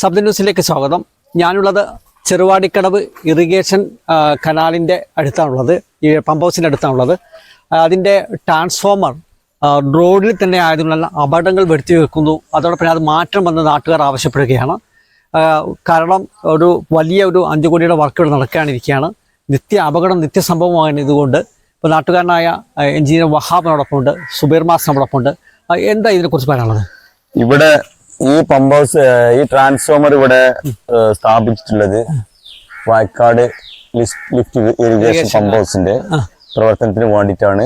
ശബ്ദ ന്യൂസിലേക്ക് സ്വാഗതം. ഞാനുള്ളത് ചെറുവാടിക്കടവ് ഇറിഗേഷൻ കനാലിന്റെ അടുത്താണുള്ളത് ഈ പമ്പ് ഹൗസിന്റെ അടുത്താണുള്ളത്. അതിന്റെ ട്രാൻസ്ഫോമർ റോഡിൽ തന്നെ ആയതുകൊണ്ടുള്ള അപകടങ്ങൾ വരുത്തി വെക്കുന്നു. അതോടൊപ്പം അത് മാറ്റം വന്ന് നാട്ടുകാർ ആവശ്യപ്പെടുകയാണ്. കാരണം ഒരു വലിയ ഒരു അഞ്ചു കോടിയുടെ വർക്ക് ഇവിടെ നടക്കാനിരിക്കുകയാണ്. നിത്യ അപകടം നിത്യസംഭവമാണ് ഇതുകൊണ്ട്. ഇപ്പോൾ നാട്ടുകാരനായ എഞ്ചിനീയർ വഹാബിനോടൊപ്പം ഉണ്ട് സുബൈർ മാസ് ഉണ്ട് എന്താ ഇതിനെക്കുറിച്ച് പറയാനുള്ളത്? ഇവിടെ ഈ പമ്പ് ഹൗസ് ഈ ട്രാൻസ്ഫോമർ ഇവിടെ സ്ഥാപിച്ചിട്ടുള്ളത് വയക്കാട് ലിഫ്റ്റ് ഇറിഗേഷൻ പമ്പ് ഹൗസിന്റെ പ്രവർത്തനത്തിന് വേണ്ടിയിട്ടാണ്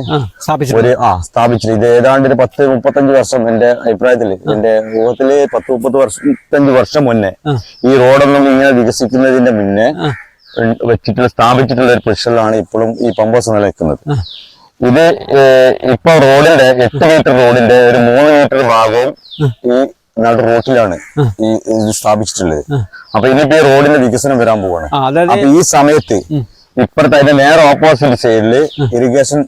ഒരു ആ സ്ഥാപിച്ചത് ഇത് ഏതാണ്ട് ഒരു പത്ത് മുപ്പത്തഞ്ച് വർഷം എന്റെ അഭിപ്രായത്തിൽ എന്റെ ഊഹത്തിൽ പത്ത് മുപ്പത് വർഷത്തഞ്ച് വർഷം മുന്നേ ഈ റോഡൊന്നും ഇങ്ങനെ വികസിക്കുന്നതിന്റെ മുന്നേ വെച്ചിട്ടുള്ള സ്ഥാപിച്ചിട്ടുള്ള ഒരു പൊസിഷനിലാണ് ഇപ്പോഴും ഈ പമ്പ് ഹൗസ് നിലനിൽക്കുന്നത്. ഇത് ഇപ്പൊ റോഡിന്റെ എട്ട് മീറ്റർ റോഡിന്റെ ഒരു മൂന്ന് മീറ്റർ ഭാഗവും ഈ നടു റോട്ടിലാണ് ഈ ഇത് സ്ഥാപിച്ചിട്ടുള്ളത്. അപ്പൊ ഇനിയിപ്പോ ഈ റോഡിന്റെ വികസനം വരാൻ പോവാണ്. അപ്പൊ ഈ സമയത്ത് ഇപ്പഴത്തെ അതിന്റെ നേരെ ഓപ്പോസിറ്റ് സൈഡിൽ ഇറിഗേഷൻ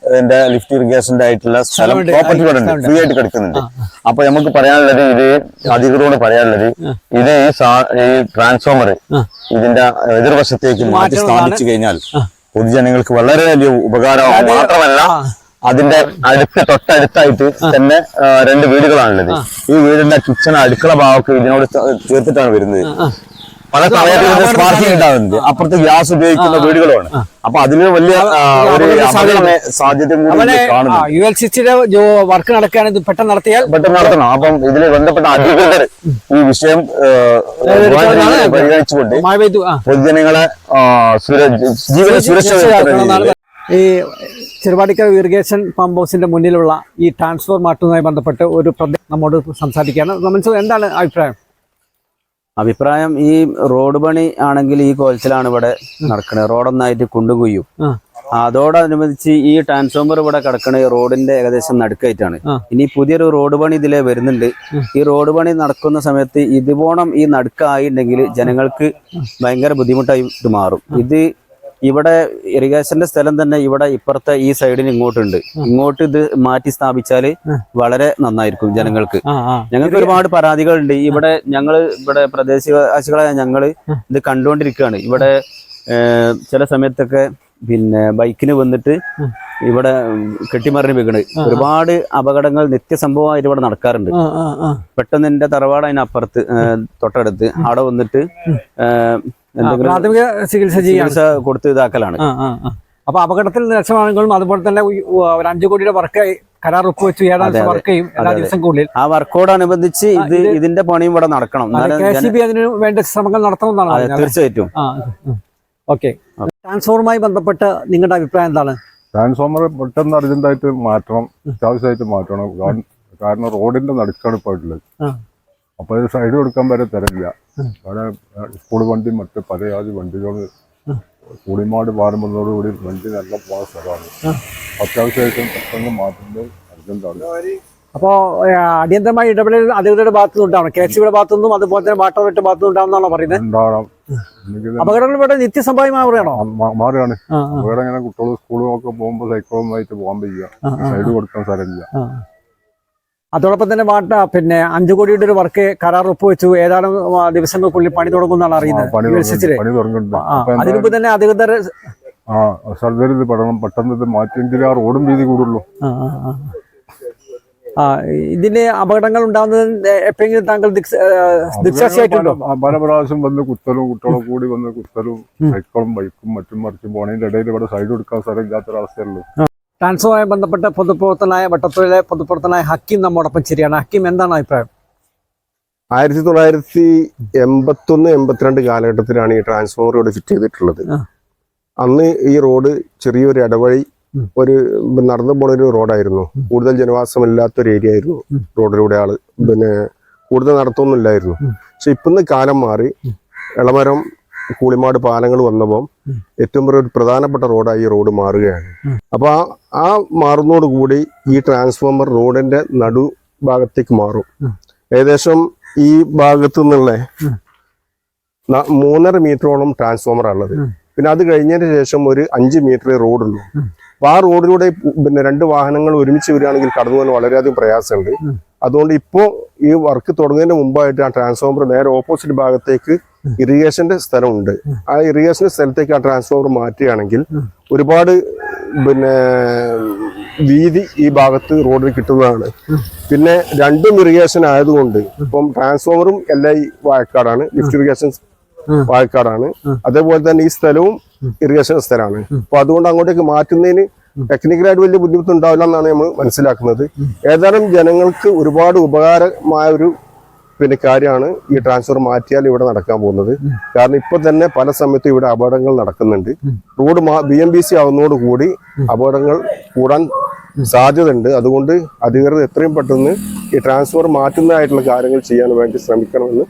ലിഫ്റ്റ് ഇറിഗേഷന്റെ ആയിട്ടുള്ള സ്ഥലം സ്ഥലമുണ്ട്. പ്രോപ്പർട്ടി ഇവിടെ ഉണ്ട് സ്ഥലമുണ്ട്. ഫ്രീ ആയിട്ട് കിടക്കുന്നുണ്ട്. അപ്പൊ നമുക്ക് പറയാനുള്ളത് ഇത് അധികൃതരോട് പറയാനുള്ളത് ഇത് ഈ ട്രാൻസ്ഫോമർ ഇതിന്റെ എതിർവശത്തേക്ക് മാറ്റി സ്ഥാപിച്ചു കഴിഞ്ഞാൽ പൊതുജനങ്ങൾക്ക് വളരെ വലിയ ഉപകാരമാകും മാത്രമല്ല അതിന്റെ അടുത്ത് തൊട്ടടുത്തായിട്ട് തന്നെ രണ്ട് വീടുകളാണുള്ളത് ഈ വീടിന്റെ കിച്ചൺ അടുക്കള ഭാഗമൊക്കെ ഇതിനോട് ചേർത്തിട്ടാണ് വരുന്നത് പല സമയത്ത് സ്പാർക്കിംഗ് ഉണ്ടാവുന്നുണ്ട് അപ്പുറത്ത് ഗ്യാസ് ഉപയോഗിക്കുന്ന വീടുകളുമാണ് അപ്പൊ അതിന് വലിയ ഒരു സാധ്യത കൂടി കാണുന്നു യു എൽ സിക്സിയുടെ വർക്ക് നടക്കുകയാണ് ഇത് പെട്ടെന്ന് നടത്തിയാൽ പെട്ടെന്ന് നടത്തണം അപ്പം ഇതിൽ ബന്ധപ്പെട്ട അധികൃതർ ഈ വിഷയം പരിഗണിച്ചുകൊണ്ട് പൊതുജനങ്ങളെ ജീവന സുരക്ഷ ഈ ചെറുപാടിക്കൽ ഇറിഗേഷൻ പമ്പ് ഹൗസിന്റെ മുന്നിലുള്ള ഈ ട്രാൻസ്ഫോർ മാറ്റുന്നതുമായി ബന്ധപ്പെട്ട് ഒരു പ്രദേശം നമ്മോട് സംസാരിക്കുകയാണ്. നമ്മൾ എന്താണ് അഭിപ്രായം? അഭിപ്രായം ഈ റോഡ് പണി ആണെങ്കിൽ ഈ കോലത്തിലാണ് ഇവിടെ നടക്കുന്നത് റോഡൊന്നായിട്ട് കൊണ്ടുപോയും കുയ്യും ആ. അതോടനുബന്ധിച്ച് ഈ ട്രാൻസ്ഫോമർ ഇവിടെ കിടക്കണ റോഡിന്റെ ഏകദേശം നടുക്കായിട്ടാണ്. ഇനി പുതിയൊരു റോഡ് പണി ഇതിലെ വരുന്നുണ്ട്. ഈ റോഡ് പണി നടക്കുന്ന സമയത്ത് ഇതുപോണം ഈ നടുക്കായിട്ടുണ്ടെങ്കിൽ ജനങ്ങൾക്ക് ഭയങ്കര ബുദ്ധിമുട്ടായിട്ട് മാറും. ഇത് ഇവിടെ ഇറിഗേഷന്റെ സ്ഥലം തന്നെ ഇവിടെ ഇപ്പുറത്തെ ഈ സൈഡിന് ഇങ്ങോട്ടുണ്ട്. ഇങ്ങോട്ട് ഇത് മാറ്റി സ്ഥാപിച്ചാൽ വളരെ നന്നായിരിക്കും ജനങ്ങൾക്ക്. ഞങ്ങൾക്ക് ഒരുപാട് പരാതികളുണ്ട്. ഇവിടെ ഞങ്ങൾ ഇവിടെ പ്രദേശവാസികളായ ഞങ്ങൾ ഇത് കണ്ടുകൊണ്ടിരിക്കുകയാണ്. ഇവിടെ ചില സമയത്തൊക്കെ പിന്നെ ബൈക്കിന് വന്നിട്ട് ഇവിടെ കെട്ടിമറിഞ്ഞ് വീണ് ഒരുപാട് അപകടങ്ങൾ നിത്യസംഭവമായിട്ട് ഇവിടെ നടക്കാറുണ്ട്. പെട്ടെന്ന് എന്റെ തറവാട് അതിനപ്പുറത്ത് തൊട്ടടുത്ത്. അവിടെ വന്നിട്ട് പ്രാഥമിക ചികിത്സ ചികിത്സ കൊടുത്ത് ഇതാക്കലാണ്. അപ്പൊ അപകടത്തിൽ രക്ഷമാണെങ്കിലും അതുപോലെ തന്നെ ഒരു അഞ്ചു കോടിയുടെ വർക്ക് കരാർ ഒപ്പുവെച്ചു ഏഴാം വർക്ക് ചെയ്യും എല്ലാ ദിവസങ്ങൾക്കുള്ളിൽ ആ വർക്കോടനുബന്ധിച്ച് ഇത് ഇതിന്റെ പണിയും ഇവിടെ നടക്കണം. അതിന് വേണ്ട ശ്രമങ്ങൾ നടത്തണം. തീർച്ചയായിട്ടും. ഓക്കെ. ട്രാൻസ്ഫോർമറുമായി ബന്ധപ്പെട്ട് നിങ്ങളുടെ അഭിപ്രായം എന്താണ്? ട്രാൻസ്ഫോർമർ പെട്ടെന്ന് അർജന്റായിട്ട് മാറ്റണം അത്യാവശ്യമായിട്ട് മാറ്റണം. കാരണം- കാരണം റോഡിന്റെ നടുക്കാണ് ഇപ്പോൾ ഉള്ളത് ആ. അപ്പൊ ഇത് സൈഡ് കൊടുക്കാൻ വരെ തരില്ല അവിടെ സ്കൂൾ വണ്ടി മറ്റ് പരയാതി വണ്ടികൾ കൂടിമാട് പാറുമ്പോഴോടുകൂടി വണ്ടി നല്ല പോകുന്ന സ്ഥലമാണ്. അത്യാവശ്യമായിട്ടും പെട്ടെന്ന് മാറ്റുന്നത് അർജന്റാണ്. അപ്പോൾ അടിയന്തരമായി ഇടപെടൽ അധികൃതരുടെ ഭാഗത്തു നിന്നുണ്ടാവണം കെ സിയുടെ ഭാഗത്തു നിന്നും അതുപോലെ തന്നെ വാട്ടർ അതോറിറ്റി ഭാഗത്തു നിന്നുണ്ടാവുന്നതാണോ പറയുന്നത് അപകടങ്ങൾ ഇവിടെ നിത്യസംഭവമായി മാറുകയാണോ? മാറുകയാണ്. വേറെ ഇങ്ങനെ കുട്ടികൾ സ്കൂളും ഒക്കെ പോകുമ്പോൾ സൈക്കിളുമായിട്ട് പോകാൻ ആ, സൈഡ് കൊടുക്കാൻ സ്ഥലമില്ല. അതോടൊപ്പം തന്നെ വാട്ട പിന്നെ അഞ്ചു കോടിയുടെ ഒരു വർക്ക് കരാർ ഒപ്പുവെച്ചു. ഏതാനും ദിവസങ്ങൾക്കുള്ളിൽ പണി തുടങ്ങുമെന്നാണ് എന്നാണ് അറിയുന്നത് പണി യു എൽ സിച്ചിൽ. തുടങ്ങുന്നുണ്ട് പണി തുടങ്ങുന്നുണ്ട്. ആ, അപ്പൊ അതിനു എന്താ തന്നെ അധികൃതർ ആ സർജറി പെടണം. പെട്ടെന്ന് ഇത് മാറ്റിയെങ്കിലേ ആ റോഡും വീതി കൂടുള്ളൂ. ആ, ഇതിന് അപകടങ്ങൾ ഉണ്ടാകുന്നത് എപ്പോഴെങ്കിലും താങ്കൾ ദിക്സാക്ഷിയായിട്ടുണ്ടോ പല പ്രാവശ്യം വന്ന് കുത്തലും കുട്ടികളും കൂടി വന്ന് കുത്തലും സൈക്കിളും ബൈക്കും മറ്റും മറിച്ചും പോണതിന്റെ ഇടയിൽ ഇവിടെ സൈഡ് കൊടുക്കാൻ സ്ഥലം ഇല്ലാത്തൊരവസ്ഥയുള്ളൂ ട്രാൻസ്ഫോറുമായി ബന്ധപ്പെട്ട് പൊതുപ്രവർത്തനായ വട്ടത്തൊഴിലെ പൊതുപ്രവർത്തനായ ഹക്കീം നമ്മോടൊപ്പം ശരിയാണ് ഹക്കീം എന്താണ് അഭിപ്രായം? ആയിരത്തി തൊള്ളായിരത്തി എൺപത്തൊന്ന് എൺപത്തിരണ്ട് കാലഘട്ടത്തിലാണ് ഈ ട്രാൻസ്ഫോമർ ഇവിടെ ഫിറ്റ് ചെയ്തിട്ടുള്ളത്. അന്ന് ഈ റോഡ് ചെറിയൊരു ഇടവഴി ഒരു നടന്നു പോണ ഒരു റോഡായിരുന്നു. കൂടുതൽ ജനവാസമില്ലാത്തൊരു ഏരിയ ആയിരുന്നു റോഡിലൂടെ ആൾ. പിന്നെ കൂടുതൽ നടത്തൊന്നും ഇല്ലായിരുന്നു പക്ഷെ ഇപ്പൊന്ന് കാലം മാറി എളമരം കൂളിമാട് പാലങ്ങൾ വന്നപ്പോൾ ഉം. ഏറ്റവും ഒരു പ്രധാനപ്പെട്ട റോഡായി ഈ റോഡ് മാറുകയാണ്. അപ്പോൾ അപ്പൊ ആ ആ മാറുന്നതോടുകൂടി ഈ ട്രാൻസ്ഫോമർ റോഡിന്റെ നടു ഭാഗത്തേക്ക് മാറും. ഏകദേശം ഈ ഭാഗത്തു നിന്നുള്ള മൂന്നര മീറ്ററോളം ട്രാൻസ്ഫോമർ ഉള്ളത്. പിന്നെ അത് കഴിഞ്ഞതിന് ശേഷം ഒരു അഞ്ച് മീറ്റർ റോഡുള്ളൂ. അപ്പൊ ആ റോഡിലൂടെ പിന്നെ രണ്ട് വാഹനങ്ങൾ ഒരുമിച്ച് വരികയാണെങ്കിൽ കടന്നു പോകാൻ വളരെയധികം പ്രയാസമുണ്ട്. അതുകൊണ്ട് ഇപ്പോൾ ഈ വർക്ക് തുടങ്ങുന്നതിന് മുമ്പായിട്ട് ആ ട്രാൻസ്ഫോമർ നേരെ ഓപ്പോസിറ്റ് ഭാഗത്തേക്ക് ഇറിഗേഷന്റെ സ്ഥലമുണ്ട്. ആ ഇറിഗേഷന്റെ സ്ഥലത്തേക്ക് ആ ട്രാൻസ്ഫോമർ മാറ്റുകയാണെങ്കിൽ ഒരുപാട് പിന്നെ വീതി ഈ ഭാഗത്ത് റോഡിൽ കിട്ടുന്നതാണ്. പിന്നെ രണ്ടും ഇറിഗേഷൻ ആയതുകൊണ്ട് ഇപ്പം ട്രാൻസ്ഫോമറും എല്ലാം ഈ വാഴക്കാടാണ് ലിഫ്റ്റ് ഇറിഗേഷൻ വാഴക്കാടാണ്. അതേപോലെ തന്നെ ഈ സ്ഥലവും ഇറിഗേഷൻ സ്ഥലമാണ്. അപ്പൊ അതുകൊണ്ട് അങ്ങോട്ടേക്ക് മാറ്റുന്നതിന് ടെക്നിക്കലായിട്ട് വലിയ ബുദ്ധിമുട്ടുണ്ടാവില്ല എന്നാണ് നമ്മൾ മനസ്സിലാക്കുന്നത്. ഏതായാലും ജനങ്ങൾക്ക് ഒരുപാട് ഉപകാരമായ ഒരു പിന്നെ കാര്യമാണ് ഈ ട്രാൻസ്ഫർ മാറ്റിയാൽ ഇവിടെ നടക്കാൻ പോകുന്നത്. കാരണം ഇപ്പൊ തന്നെ പല സമയത്തും ഇവിടെ അപകടങ്ങൾ നടക്കുന്നുണ്ട്. Road B M B C ആവുന്നതോടുകൂടി അപകടങ്ങൾ കൂടാൻ സാധ്യതയുണ്ട്. അതുകൊണ്ട് അധികൃതർ എത്രയും പെട്ടെന്ന് ഈ ട്രാൻസ്ഫർ മാറ്റുന്നതായിട്ടുള്ള കാര്യങ്ങൾ ചെയ്യാൻ വേണ്ടി ശ്രമിക്കണമെന്ന്